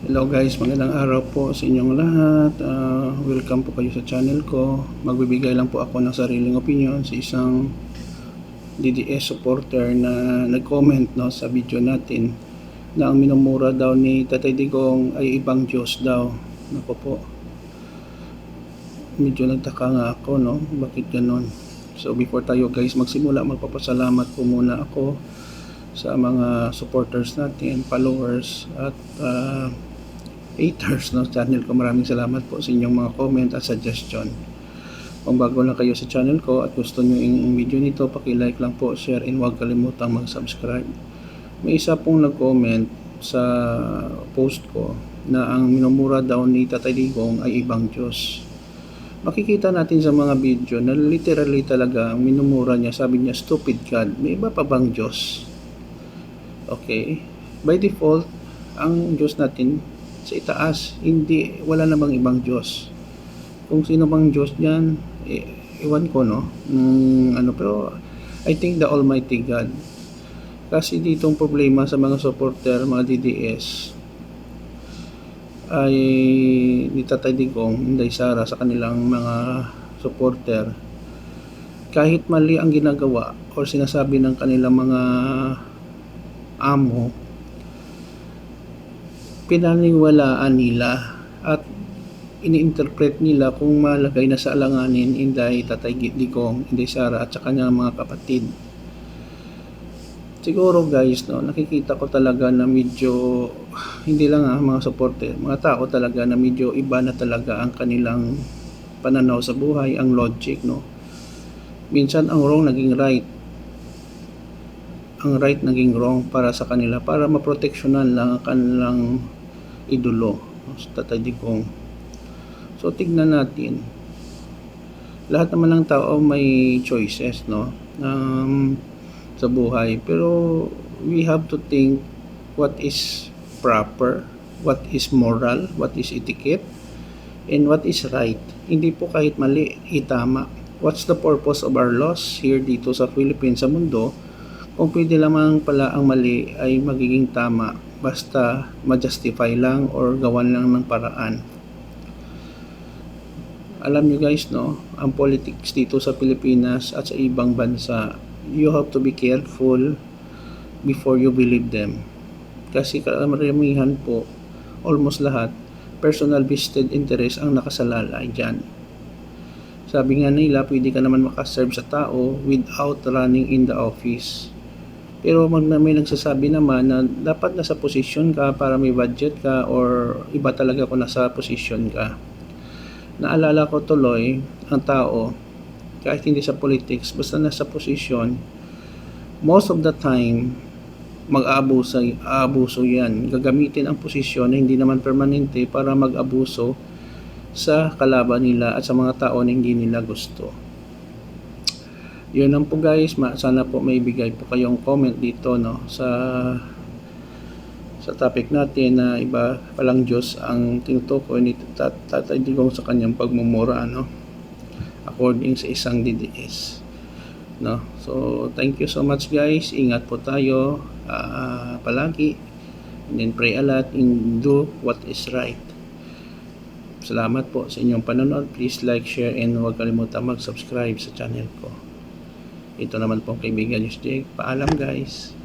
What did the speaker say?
Hello guys, magandang araw po sa inyong lahat. Ah, welcome po kayo sa channel ko. Magbibigay lang po ako ng sariling opinion sa isang DDS supporter na nag-comment no, sa video natin na ang minumura daw ni Tatay Digong ay ibang Diyos daw. Nako po. Medyo nagtaka nga ako, no? Bakit ganon? So before tayo guys magsimula, magpapasalamat po muna ako sa mga supporters natin, followers at ah, haters no channel ko. Maraming salamat po sa inyong mga comment at suggestion. Kung bago lang kayo sa channel ko at gusto nyo yung video nito, paki-like lang po, share and huwag kalimutang mag-subscribe. May isa pong nag-comment sa post ko na ang minumura daw ni Tatay Digong ay ibang Diyos. Makikita natin sa mga video na literally talaga ang minumura niya, sabi niya, stupid God. May iba pa bang Diyos? Okay? By default, ang Diyos natin sa itaas, hindi, wala namang ibang Diyos. Kung sino bang Diyos niyan, iwan ko, no? Nung, ano, pero I think the Almighty God. Kasi ditong problema sa mga supporter, mga DDS, ay ni Tatay Digong, Inday Sara sa kanilang mga supporter kahit mali ang ginagawa or sinasabi ng kanilang mga amo pinaniwalaan nila at ini-interpret nila kung malagay na sa alanganin Inday, Tatay Digong, Inday Sara at sa kanyang mga kapatid. Siguro guys no nakikita ko talaga na medyo hindi lang ah, mga supporter mga tao talaga na medyo iba na talaga ang kanilang pananaw sa buhay ang logic no. Minsan ang wrong naging right ang right naging wrong para sa kanila para maproteksyonan lang ang kanilang idolo sa Tatay Digong so tignan natin. Lahat naman ng tao may choices no? Um, sa buhay. Pero we have to think what is proper what is moral what is etiquette and what is right. Hindi po kahit mali itama. What's the purpose of our laws here dito sa Philippines sa mundo kung pwede lamang pala ang mali ay magiging tama basta ma-justify lang or gawan lang ng paraan alam nyo guys no ang politics dito sa Pilipinas at sa ibang bansa you have to be careful before you believe them. Kasi karamihan po, almost lahat, personal vested interest ang nakasalalay dyan. Sabi nga nila, pwede ka naman makaserve sa tao without running in the office. Pero may nagsasabi naman na dapat nasa posisyon ka para may budget ka or iba talaga kung nasa posisyon ka. Naalala ko tuloy, ang tao, kahit hindi sa politics, basta nasa posisyon, most of the time, mag-aabuso, aabuso yan. Gagamitin ang posisyon na hindi naman permanente para mag-abuso sa kalaban nila at sa mga tao na hindi nila gusto. Yun lang po guys, sana po may bigay po kayong comment dito no sa sa topic natin na iba palang Diyos ang tinutukoy ni Tat- Tatay Digong sa kanyang pagmumura no according sa isang DDS. No? So, thank you so much guys. Ingat po tayo ah, palagi. And then pray a lot and do what is right. Salamat po sa inyong panonood. Please like, share, and huwag kalimutan mag-subscribe sa channel ko. Ito naman po kaibigan Jake. Paalam guys.